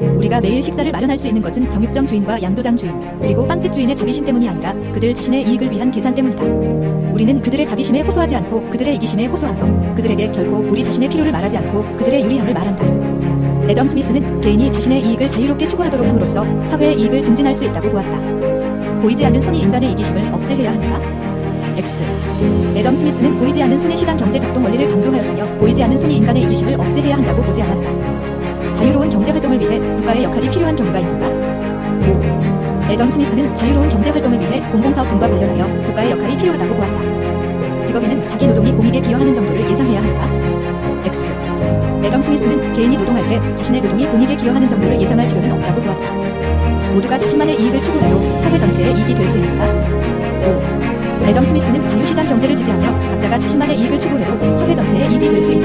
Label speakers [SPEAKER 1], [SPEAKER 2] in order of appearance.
[SPEAKER 1] 우리가 매일 식사를 마련할 수 있는 것은 정육점 주인과 양조장 주인, 그리고 빵집 주인의 자비심 때문이 아니라 그들 자신의 이익을 위한 계산 때문이다. 우리는 그들의 자비심에 호소하지 않고 그들의 이기심에 호소하며 그들에게 결코 우리 자신의 필요를 말하지 않고 그들의 유리함을 말한다. 애덤 스미스는 개인이 자신의 이익을 자유롭게 추구하도록 함으로써 사회의 이익을 증진할 수 있다고 보았다. 보이지 않는 손이 인간의 이기심을 억제해야 하는가? X. 애덤 스미스는 보이지 않는 손의 시장 경제 작동 원리를 강조하였으며 보이지 않는 손이 인간의 이기심을 억제해야 한다고 보지 않았다. 자유로운 경제 활동을 위해 국가의 역할이 필요한 경우가 있는가? 5. 애덤 스미스는 자유로운 경제 활동을 위해 공공사업 등과 관련하여 국가의 역할이 필요하다고 보았다. 직업인은 자기 노동이 공익에 기여하는 정도를 예상해야 한다. X. 애덤 스미스는 개인이 노동할 때 자신의 노동이 공익에 기여하는 정도를 예상할 필요는 없다고 보았다. 모두가 자신만의 이익을 추구해도 사회 전체의 이익이 될 수 있는가? 5. 애덤 스미스는 자유시장 경제를 지지하며 각자가 자신만의 이익을 추구해도 사회 전체의 이익이 될수 보았다.